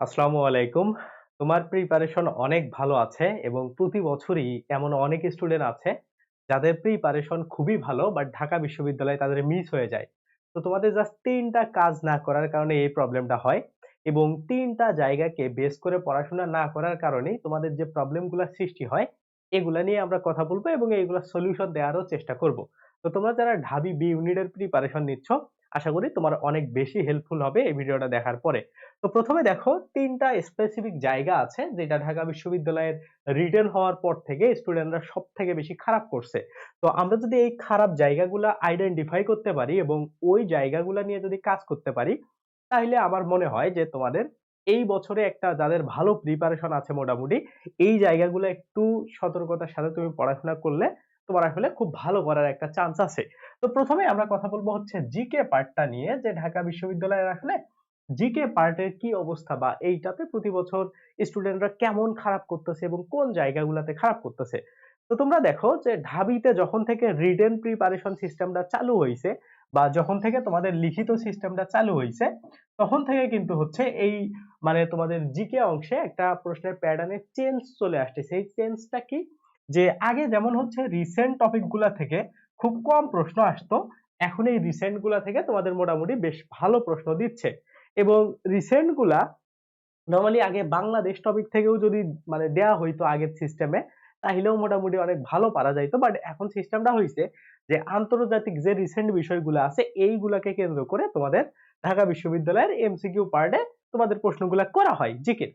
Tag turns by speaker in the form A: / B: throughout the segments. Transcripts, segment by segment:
A: আসসালামু আলাইকুম। তোমার প্রিপারেশন অনেক ভালো আছে এবং প্রতি বছরই এমন অনেক স্টুডেন্ট আছে যাদের প্রিপারেশন খুবই ভালো বাট ঢাকা বিশ্ববিদ্যালয়ে তাদের মিস হয়ে যায়। তো তোমাদের জাস্ট তিনটা কাজ না করার কারণে এই প্রবলেমটা হয় এবং ৩ টা জায়গাকে বেস করে পড়াশোনা না করার কারণেই তোমাদের যে প্রবলেমগুলা সৃষ্টি হয়, এগুলা নিয়ে আমরা কথা বলব এবং এইগুলার সলিউশন দেওয়ারও চেষ্টা করব। তো তোমরা যারা ঢাবি বি ইউনিটের প্রিপারেশন নিচ্ছ, আশা করি তোমার অনেক বেশি হেল্পফুল হবে এই ভিডিওটা দেখার পরে। তো প্রথমে দেখো, তিনটা স্পেসিফিক জায়গা আছে যেটা ঢাকা বিশ্ববিদ্যালয়ের রিটেন হওয়ার পর থেকে স্টুডেন্টরা সব থেকে বেশি খারাপ করছে তো আমরা যদি এই খারাপ জায়গাগুলো আইডেন্টিফাই করতে পারি এবং ওই জায়গাগুলো নিয়ে যদি কাজ করতে পারি, তাহলে আমার মনে হয় যে তোমাদের এই বছরে একটা যাদের ভালো প্রিপারেশন আছে মোটামুটি, এই জায়গাগুলো একটু সতর্কতার সাথে তুমি পড়াশোনা করলে তোমার আসলে খুব ভালো করার একটা চান্স আছে। তো প্রথমে আমরা কথা বলব হচ্ছে জিকে পার্টটা নিয়ে যে ঢাকা বিশ্ববিদ্যালয়ের আসলে জিকে পার্টের কি অবস্থা বা এইটাতে প্রতি বছর স্টুডেন্টরা কেমন খারাপ করতেছে এবং কোন জায়গাগুলোতে খারাপ করতেছে। তো তোমরা দেখো যে ঢাবিতে যখন থেকে রিটেন প্রিপারেশন সিস্টেমটা চালু হয়েছে বা যখন থেকে তোমাদের লিখিত সিস্টেমটা চালু হয়েছে তখন থেকে কিন্তু হচ্ছে এই মানে তোমাদের জিকে অংশে একটা প্রশ্নের প্যাটার্নে চেঞ্জ চলে আসছে। সেই চেঞ্জটা কি? যে আগে যেমন হচ্ছে রিসেন্ট টপিকগুলা থেকে খুব কম প্রশ্ন আসতো, এখন এই রিসেন্টগুলা থেকে তোমাদের মোটামুটি বেশ ভালো প্রশ্ন দিচ্ছে। এবং রিসেন্টগুলা নর্মালি আগে বাংলাদেশ টপিক থেকেও যদি মানে দেয়া হইতো আগের সিস্টেমে তাহলেও মোটামুটি অনেক ভালো পারা যাইতো। বাট এখন সিস্টেমটা হয়েছে যে আন্তর্জাতিক যে রিসেন্ট বিষয়গুলো আছে, এইগুলাকে কেন্দ্র করে তোমাদের ঢাকা বিশ্ববিদ্যালয়ের এমসিকিউ পার্টে তোমাদের প্রশ্নগুলা করা হয় জিকে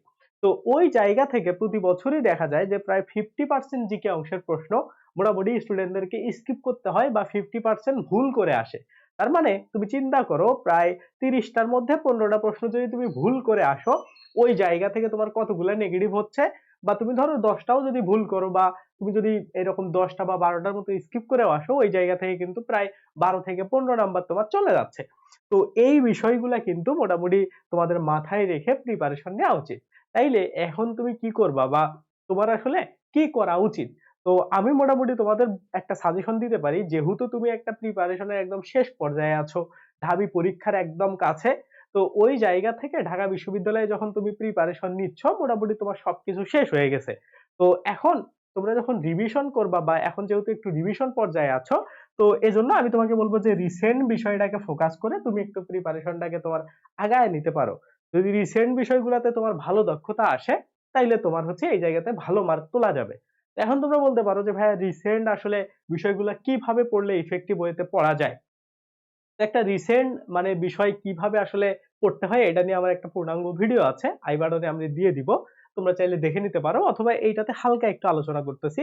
A: তো ওই জায়গা থেকে প্রতি বছরই দেখা যায় যে প্রায় ফিফটি পার্সেন্ট জিকে অংশের প্রশ্ন মোটামুটি স্টুডেন্টদেরকে স্কিপ করতে হয় বা ফিফটি পার্সেন্ট ভুল করে আসে। তার মানে তুমি চিন্তা করো, প্রায় তিরিশটার মধ্যে পনেরোটা প্রশ্ন যদি তুমি ভুল করে আসো, ওই জায়গা থেকে তোমার কতগুলো নেগেটিভ হচ্ছে বা তুমি ধরো দশটাও যদি ভুল করো বা তুমি যদি এরকম দশটা বা বারোটার মতো স্কিপ করেও আসো, ওই জায়গা থেকে কিন্তু প্রায় বারো থেকে পনেরো নাম্বার তোমার চলে যাচ্ছে। তো এই বিষয়গুলা কিন্তু মোটামুটি তোমাদের মাথায় রেখে প্রিপারেশন নেওয়া উচিত। তাইলে এখন তুমি কি করবা বা তোমার আসলে কি করা উচিত? তো আমি মোটামুটি তোমাদের একটা সাজেশন দিতে পারি, যেহেতু তুমি একটা প্রিপারেশনের একদম শেষ পর্যায়ে আছো, ঢাবি পরীক্ষার একদম কাছে তো ওই জায়গা থেকে ঢাকা বিশ্ববিদ্যালয়ে যখন তুমি প্রিপারেশন নিচ্ছ, মোটামুটি তোমার সবকিছু শেষ হয়ে গেছে। তো এখন তোমরা যখন রিভিশন করবা বা এখন যেহেতু একটু রিভিশন পর্যায়ে আছো, তো এজন্য আমি তোমাকে বলব যে রিসেন্ট বিষয়টাকে ফোকাস করে তুমি একটু প্রিপারেশনটাকে তোমার আগায় নিতে পারো। যদি রিসেন্ট বিষয়গুলোতে তোমার ভালো দক্ষতা আসে, তাইলে তোমার হচ্ছে এই জায়গাতে ভালো মার্ক তোলা যাবে। এখন তোমরা বলতে পারো যে ভাইয়া রিসেন্ট আসলে বিষয়গুলো কীভাবে পড়লে ইফেক্টিভ ওয়েতে পড়া যায়? একটা রিসেন্ট মানে বিষয় কীভাবে আসলে পড়তে হয়, এটা নিয়ে আমার একটা পূর্ণাঙ্গ ভিডিও আছে আই বাটনে আমি দিয়ে দিব। তোমরা চাইলে দেখে নিতে পারো, অথবা এইটাতে হালকা একটু আলোচনা করতেছি।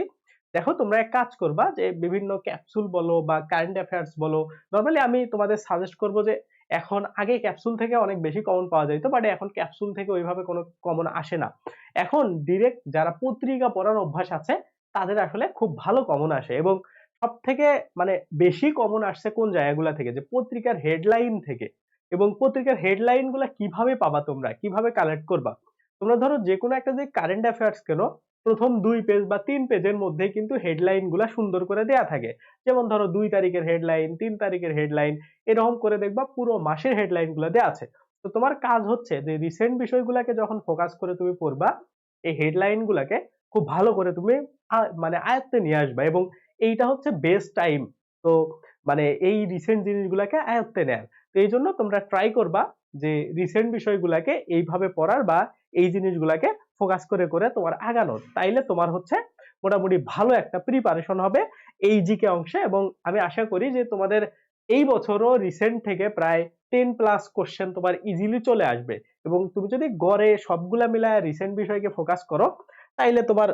A: দেখো, তোমরা এক কাজ করবা যে, বিভিন্ন ক্যাপসুল বলো বা কারেন্ট অ্যাফেয়ার্স বলো নর্মালি আমি তোমাদের সাজেস্ট করব যে, এখন আগে ক্যাপসুল থেকে অনেক বেশি কমন পাওয়া যাইতো বাট এখন ক্যাপসুল থেকে ওইভাবে কোনো কমন আসে না। এখন ডিরেক্ট যারা পত্রিকা পড়ার অভ্যাস আছে, তাদের আসলে খুব ভালো কমন আসে এবং সব থেকে মানে বেশি কমন আসছে কোন জায়গাগুলা থেকে? যে পত্রিকার হেডলাইন থেকে। এবং পত্রিকার হেডলাইনগুলা কীভাবে পাবা তোমরা? কীভাবে কালেক্ট করবা? তোমরা ধরো যে কোনো একটা যে কারেন্ট অ্যাফেয়ার্স কেন, প্রথম দুই পেজ বা তিন পেজের মধ্যে কিন্তু হেডলাইনগুলা সুন্দর করে দেয়া থাকে। যেমন ধরো দুই তারিখের হেডলাইন তিন তারিখের হেডলাইন এরকম করে দেখবা পুরো মাসের হেডলাইনগুলা দেওয়া আছে। তো তোমার কাজ হচ্ছে যে রিসেন্ট বিষয়গুলোকে যখন ফোকাস করে তুমি পড়বা, এই হেডলাইন গুলাকে খুব ভালো করে তুমি মানে আয়ত্তে নিয়ে আসবা। এবং এইটা হচ্ছে বেস্ট টাইম তো মানে এই রিসেন্ট জিনিসগুলাকে আয়ত্তে নেয়ার তো এই জন্য তোমরা ট্রাই করবা যে রিসেন্ট বিষয়গুলাকে এইভাবে পড়ার বা এই জিনিসগুলাকে ফোকাস করে করে তোমার আগানোর। তাইলে তোমার হচ্ছে মোটামুটি ভালো একটা প্রিপারেশন হবে এই জিকে অংশে এবং আমি আশা করি যে তোমাদের এই বছরও রিসেন্ট থেকে প্রায় টেন প্লাস কোশ্চেন তোমার ইজিলি চলে আসবে। এবং তুমি যদি গড়ে সবগুলা মিলায় রিসেন্ট বিষয়কে ফোকাস করো, তাইলে তোমার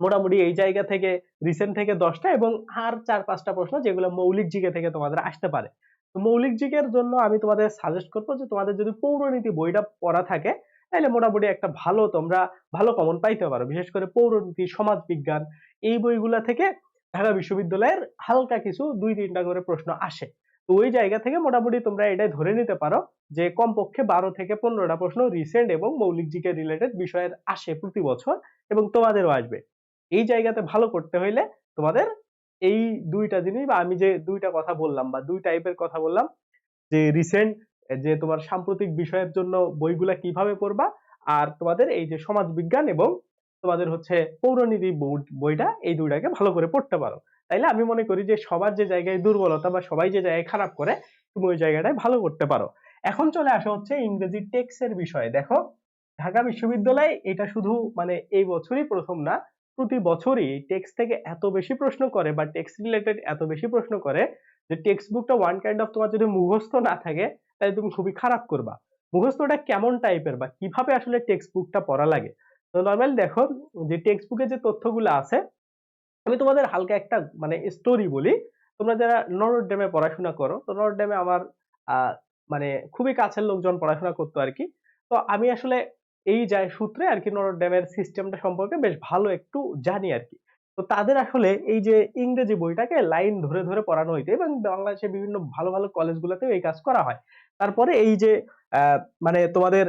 A: মোটামুটি এই জায়গা থেকে রিসেন্ট থেকে দশটা এবং আর চার পাঁচটা প্রশ্ন যেগুলো মৌলিক জিকে থেকে তোমাদের আসতে পারে। মৌলিক জিকের জন্য আমি তোমাদের সাজেস্ট করব যে তোমাদের যদি পৌরনীতি বইটা পড়া থাকে, তাহলে মোটামুটি একটা ভালো তোমরা ভালো কমন পাইতে পারো। বিশেষ করে পৌরনীতি সমাজ বিজ্ঞান এই বইগুলা থেকে ঢাকা বিশ্ববিদ্যালয়ের হালকা কিছু দুই তিনটা করে প্রশ্ন আসে। তো ওই জায়গা থেকে মোটামুটি তোমরা এটাই ধরে নিতে পারো যে কমপক্ষে বারো থেকে পনেরোটা প্রশ্ন রিসেন্ট এবং মৌলিক জিকে রিলেটেড বিষয়ের আসে প্রতি বছর এবং তোমাদেরও আসবে। এই জায়গাতে ভালো করতে হইলে তোমাদের এই দুইটা জিনিস বা আমি যে দুইটা কথা বললাম বা দুই টাইপের কথা বললাম, যে রিসেন্ট যে তোমার সাম্প্রতিক বিষয়ের জন্য বইগুলা কীভাবে পড়বা আর তোমাদের এই যে সমাজবিজ্ঞান এবং তোমাদের হচ্ছে পৌরনীতি বইটা এই দুইটাকে ভালো করে পড়তে পারো। তাইলে আমি মনে করি যে সবার যে জায়গায় দুর্বলতা বা সবাই যে জায়গায় খারাপ করে, তুমি ওই জায়গাটায় ভালো করতে পারো। এখন চলে আসা হচ্ছে ইংরেজি টেক্সের বিষয়ে। দেখো, ঢাকা বিশ্ববিদ্যালয় এটা শুধু মানে এই বছরই প্রথম না প্রতি বছরই টেক্সট থেকে এত বেশি প্রশ্ন করে বা টেক্সট রিলেটেড এত বেশি প্রশ্ন করে যে টেক্সট বুকটা ওয়ান কাইন্ড অফ তোমার যদি মুখস্থ না থাকে, তাহলে তুমি খুবই খারাপ করবা। মুখস্থটা কেমন টাইপের বা কীভাবে আসলে টেক্সট বুকটা পড়া লাগে? তো নর্মাল দেখো যে টেক্সট বুকে যে তথ্যগুলো আছে, আমি তোমাদের হালকা একটা মানে স্টোরি বলি। তোমরা যারা নরডেমে পড়াশোনা করো, তো নরডেমে আমার মানে খুবই কাছের লোকজন পড়াশোনা করতো আর কি। তো আমি আসলে এই যায় সূত্রে আর কি নরডেমের সিস্টেমটা সম্পর্কে বেশ ভালো একটু জানি আর কি। তো তাদের আসলে এই যে ইংরেজি বইটাকে লাইন ধরে ধরে পড়ানো হইতো এবং বাংলাদেশের বিভিন্ন ভালো ভালো কলেজগুলোতেও এই কাজ করা হয়। তারপরে এই যে মানে তোমাদের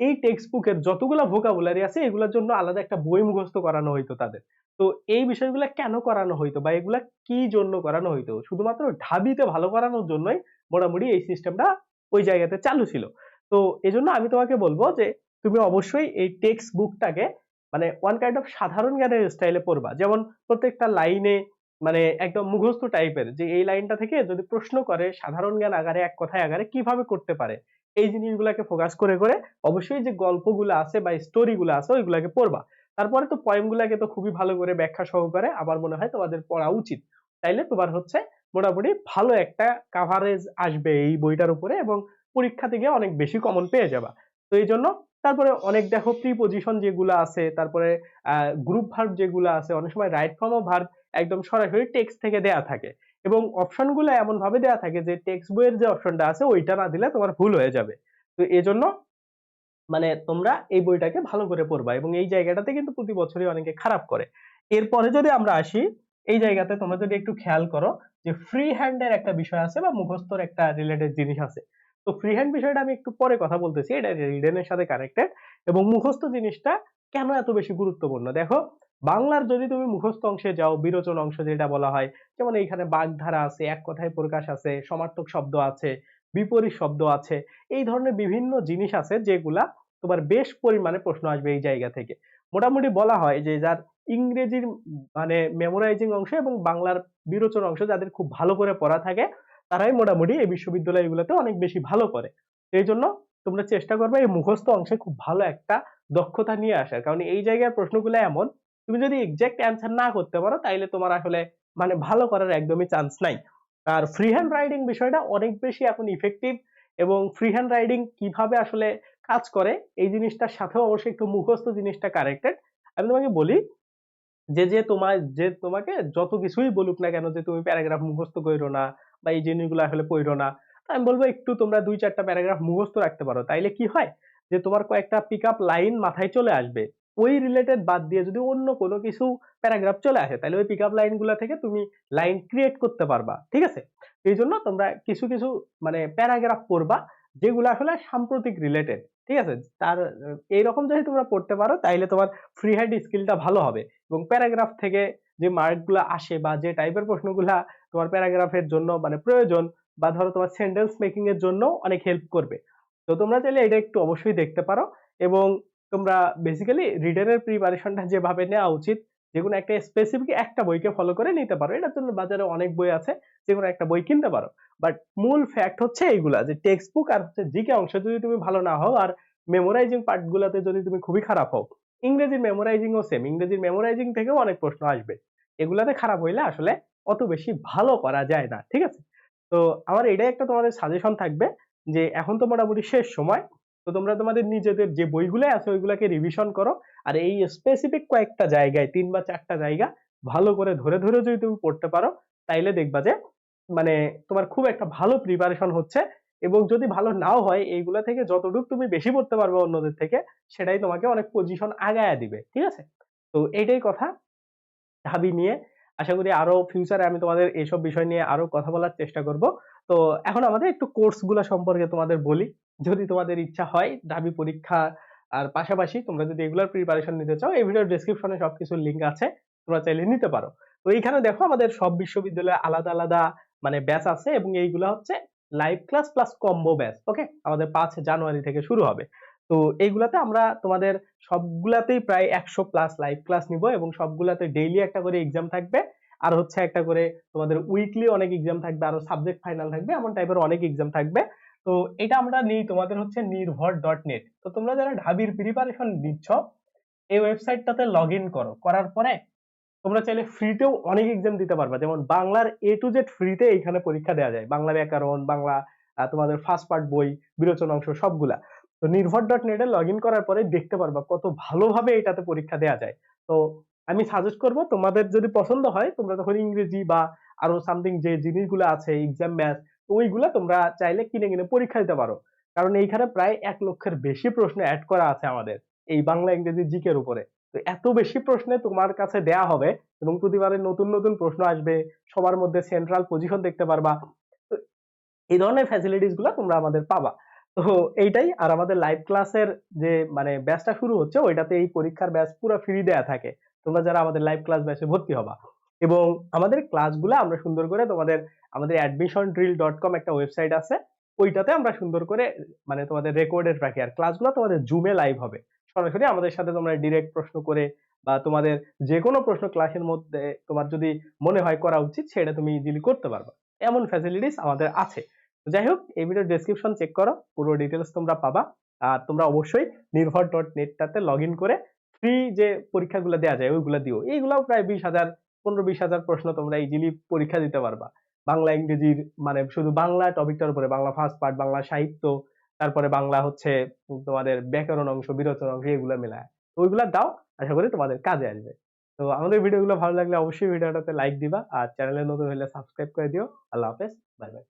A: এই টেক্সট বুকের যতগুলা ভোকাবুলারি আছে এগুলোর জন্য আলাদা একটা বই মুখস্থ করানো হইতো তাদের। তো এই বিষয়গুলো কেন করানো হইতো বা এগুলা কি জন্য করানো হইতো? শুধুমাত্র ঢাবিতে ভালো করানোর জন্যই মোটামুটি এই সিস্টেমটা ওই জায়গাতে চালু ছিল। তো এজন্য আমি তোমাকে বলব যে তুমি অবশ্যই এই টেক্সট বুকটাকে মানে ওয়ান কাইন্ড অফ সাধারণ জ্ঞানের স্টাইলে পড়বা। যেমন প্রত্যেকটা লাইনে মানে একদম মুখস্থ টাইপের যে এই লাইনটা থেকে যদি প্রশ্ন করে সাধারণ জ্ঞান আকারে এক কথায় আকারে কীভাবে করতে পারে, এই জিনিসগুলোকে ফোকাস করে করে অবশ্যই যে গল্পগুলো আছে বা স্টোরি গুলো আছে ওইগুলাকে পড়বা। তারপরে তো পয়েম গুলাকে তো খুবই ভালো করে ব্যাখ্যা সহকারে আমার মনে হয় তোমাদের পড়া উচিত। তাইলে তোমার হচ্ছে মোটামুটি ভালো একটা কাভারেজ আসবে এই বইটার উপরে এবং পরীক্ষা থেকে অনেক বেশি কমন পেয়ে যাবা। তো এই জন্য তারপরে অনেক দেখো প্রিপোজিশন যেগুলো আছে, তারপরে গ্রুপ ভার্ব যেগুলো আছে, অনেক সময় রাইট ফর্ম অফ ভার্ব একদম সরাসরি টেক্সট থেকে দেয়া থাকে এবং অপশনগুলো এমন ভাবে দেয়া থাকে যে টেক্সট বইয়ের যে অপশনটা আছে, ওইটা না দিলে তোমার ভুল হয়ে যাবে। তো এই জন্য মানে তোমরা এই বইটাকে ভালো করে পড়বা এবং এই জায়গাটাতে কিন্তু প্রতি বছরই অনেকে খারাপ করে। এরপরে যদি আমরা আসি, এই জায়গাতে তোমরা যদি একটু খেয়াল করো যে ফ্রি হ্যান্ডের একটা বিষয় আছে বা মুখস্থর একটা রিলেটেড জিনিস আছে। তো ফ্রি হ্যান্ড বিষয়টা আমি একটু পরে কথা বলতেছি। এটা রিডেনের সাথে কানেক্টেড এবং মুখস্থ জিনিসটা কেন এত বেশি গুরুত্বপূর্ণ? দেখো, বাংলার যদি তুমি মুখস্থ অংশে যাও, বিরোচন অংশ যেটা বলা হয়, যেমন এইখানে বাগধারা আছে, এক কথায় প্রকাশ আছে, সমার্থক শব্দ আছে, বিপরীত শব্দ আছে, এই ধরনের বিভিন্ন জিনিস আছে যেগুলা তোমার বেশ পরিমাণে প্রশ্ন আসবে এই জায়গা থেকে। মোটামুটি বলা হয় যে যার ইংরেজির মানে মেমোরাইজিং অংশ এবং বাংলার বিরোচন অংশ যাদের খুব ভালো করে পড়া থাকে তারাই মোটামুটি এই বিশ্ববিদ্যালয়গুলোতে অনেক বেশি ভালো করে। এই জন্য তোমরা চেষ্টা করবে এই মুখস্থ অংশে খুব ভালো একটা দক্ষতা নিয়ে আসার। কারণ এই জায়গার প্রশ্নগুলো এমন, তুমি যদি এক্সাক্ট অ্যান্সার না করতে পারো, তাইলে তোমার আসলে মানে ভালো করার একদমই চান্স নাই। আর ফ্রি হ্যান্ড রাইডিং বিষয়টা অনেক বেশি এখন ইফেক্টিভ এবং ফ্রি হ্যান্ড রাইডিং কীভাবে আসলে কাজ করে, এই জিনিসটার সাথেও অবশ্যই একটু মুখস্থ জিনিসটা কানেক্টেড আমি তোমাকে বলি, যে যে তোমার যে তোমাকে যত কিছুই বলুক না কেন যে, তুমি প্যারাগ্রাফ মুখস্থ করো না বা এই জিনিসগুলো আসলে পড়ো না। আমি বলব একটু তোমরা দুই চারটা প্যারাগ্রাফ মুখস্থ রাখতে পারো। তাইলে কি হয়? যে তোমার কয়েকটা পিক আপ লাইন মাথায় চলে আসবে। ওই রিলেটেড বাদ দিয়ে যদি অন্য কোনো কিছু প্যারাগ্রাফ চলে আসে তাহলে ওই পিক আপ লাইনগুলা থেকে তুমি লাইন ক্রিয়েট করতে পারবা। ঠিক আছে? এই জন্য তোমরা কিছু কিছু মানে প্যারাগ্রাফ পড়বা, যেগুলো আসলে সাম্প্রতিক রিলেটেড ঠিক আছে? তার এইরকম যদি তোমরা পড়তে পারো, তাইলে তোমার ফ্রি হ্যান্ড স্কিলটা ভালো হবে এবং প্যারাগ্রাফ থেকে যে মার্কগুলো আসে বা যে টাইপের প্রশ্নগুলা তোমার প্যারাগ্রাফের জন্য মানে প্রয়োজন বা ধরো তোমার সেন্টেন্স মেকিং এর জন্য অনেক হেল্প করবে। তো তোমরা চাইলে এটা একটু অবশ্যই দেখতে পারো এবং তোমরা বেসিক্যালি রিডারের প্রিপারেশনটা যেভাবে নেওয়া উচিত, যে কোনো একটা স্পেসিফিক একটা বইকে ফলো করে নিতে পারো। এটার জন্য বাজারে অনেক বই আছে, যে কোনো একটা বই কিনতে পারো। বাট মূল ফ্যাক্ট হচ্ছে এইগুলা, যে টেক্সট বুক আর হচ্ছে জিকে অংশ যদি তুমি ভালো না হও আর মেমোরাইজিং পার্ট গুলাতে যদি তুমি খুবই খারাপ হও, ইংরেজির মেমোরাইজিং ও সেম ইংরেজির মেমোরাইজিং থেকেও অনেক প্রশ্ন আসবে। এগুলাতে খারাপ হইলে আসলে অত বেশি ভালো করা যায় না, ঠিক আছে? তো আমার এটাই একটা তোমাদের সাজেশন থাকবে যে এখন তো মোটামুটি শেষ সময়, তো তোমরা তোমাদের নিজেদের যে বইগুলো আছে ওইগুলাকে রিভিশন করো আর এই স্পেসিফিক কয়েকটা জায়গায়, তিন বা চারটা জায়গা ভালো করে ধরে ধরে যদি তুমি পড়তে পারো, তাইলে দেখবা যে মানে তোমার খুব একটা ভালো প্রিপারেশন হচ্ছে এবং যদি ভালো নাও হয়, এইগুলা থেকে যতটুকু তুমি বেশি পড়তে পারবে অন্যদের থেকে, সেটাই তোমাকে অনেক পজিশন আগায়া দিবে, ঠিক আছে? তো এইটাই কথা। ঢাবি নিয়ে আশা করি আরও ফিউচারে আমি তোমাদের এইসব বিষয় নিয়ে আরও কথা বলার চেষ্টা করব। তো এখন আমাদের একটু কোর্সগুলা সম্পর্কে তোমাদের বলি। যদি তোমাদের ইচ্ছা হয় ঢাবি পরীক্ষা আর পাশাপাশি তোমরা যদি এগুলার প্রিপারেশন নিতে চাও, এই ভিডিওর ডেসক্রিপশনে সবকিছুর লিঙ্ক আছে, তোমরা চাইলে নিতে পারো। তো এইখানে দেখো আমাদের সব বিশ্ববিদ্যালয়ে আলাদা আলাদা মানে ব্যাচ আছে এবং এইগুলা হচ্ছে live class plus combo batch okay আমাদের পাঁচ জানুয়ারি থেকে শুরু হবে। তো এইগুলাতে আমরা তোমাদের সবগুলাতেই প্রায় একশো প্লাস লাইভ ক্লাস নিব এবং সবগুলাতে ডেইলি একটা করে এক্সাম থাকবে। আর হচ্ছে একটা করে তোমাদের উইকলি অনেক এক্সাম থাকবে, আরও সাবজেক্ট ফাইনাল থাকবে, এমন টাইপের অনেক এক্সাম থাকবে। তো এটা আমরা নিই তোমাদের হচ্ছে নির্ভর ডট নেট তো তোমরা যারা ঢাবির প্রিপারেশন দিচ্ছ এই ওয়েবসাইটটাতে লগ ইন করো। করার পরে তোমরা চাইলে ফ্রিতেও অনেক এক্সাম দিতে পারবা। যেমন বাংলার এ টু জেড ফ্রিতে এখানে পরীক্ষা দেওয়া যায়। বাংলা ব্যাকরণ, বাংলা তোমাদের ফার্স্ট পার্ট বই বিরোচন অংশ সবগুলা। তো নির্ভর ডট নেটে লগ ইন করার পরে দেখতে পারবা কত ভালোভাবে এটাতে পরীক্ষা দেওয়া যায়। তো আমি সাজেস্ট করব, তোমাদের যদি পছন্দ হয়, তোমরা তখন ইংরেজি বা আরও সামথিং যে জিনিসগুলো আছে এক্সাম ম্যাথ ওইগুলা তোমরা চাইলে কিনে কিনে পরীক্ষা দিতে পারো। কারণ এইখানে প্রায় এক লক্ষের বেশি প্রশ্ন অ্যাড করা আছে আমাদের, এই বাংলা, ইংরেজি জিকের উপরে। তো এত বেশি প্রশ্নে তোমার কাছে দেয়া হবে এবং প্রতিবারে নতুন নতুন প্রশ্ন আসবে, সবার মধ্যে সেন্ট্রাল পজিশন দেখতে পারবা। তো এই ধরনের ফ্যাসিলিটিসগুলো তোমরা আমাদের পাবা। তো এইটাই। আর আমাদের লাইভ ক্লাসের যে মানে ব্যাচটা শুরু হচ্ছে, ওইটাতে এই পরীক্ষার ব্যাচ পুরো ফ্রি দেয়া থাকে। তোমরা যারা আমাদের লাইভ ক্লাস ব্যাচে ভর্তি হবা। এবং আমাদের ক্লাসগুলো আমরা সুন্দর করে তোমাদের, আমাদের অ্যাডমিশন ড্রিল ডট কম একটা ওয়েবসাইট আছে। ওইটাতে আমরা সুন্দর করে মানে তোমাদের রেকর্ডেড রাখি। আর ক্লাসগুলো তোমাদের জুমে লাইভ হবে। সরাসরি আমাদের সাথে তোমরা ডিরেক্ট প্রশ্ন করে বা তোমাদের যে কোনো প্রশ্ন ক্লাসের মধ্যে তোমার যদি মনে হয় করা উচিত, সেটা তুমি ইজিলি করতে পারবা। এমন ফ্যাসিলিটিস আমাদের আছে। যাই হোক, এই ভিডিও ডেসক্রিপশন চেক করো, পুরো ডিটেলস তোমরা পাবা। আর তোমরা অবশ্যই নির্ভর ডট নেটটাতে লগ ইন করে ফ্রি যে পরীক্ষাগুলো দেওয়া যায়, ওইগুলো দিও। এইগুলাও প্রায় বিশ হাজার, পনেরো বিশ হাজার প্রশ্ন তোমরা ইজিলি পরীক্ষা দিতে পারবা। বাংলা, ইংরেজির মানে শুধু বাংলা টপিকটার উপরে, বাংলা ফার্স্ট পার্ট বাংলা সাহিত্য, তারপরে বাংলা হচ্ছে তোমাদের ব্যাকরণ অংশ, বিরোচন অংশ এগুলো মেলায়। ওইগুলা দাও, আশা করি তোমাদের কাজে আসবে। তো আমাদের ভিডিওগুলো ভালো লাগলে অবশ্যই ভিডিওটাতে লাইক দিবা, আর চ্যানেলে নতুন হলে সাবস্ক্রাইব করে দিও। আল্লাহ হাফেজ বাই বাই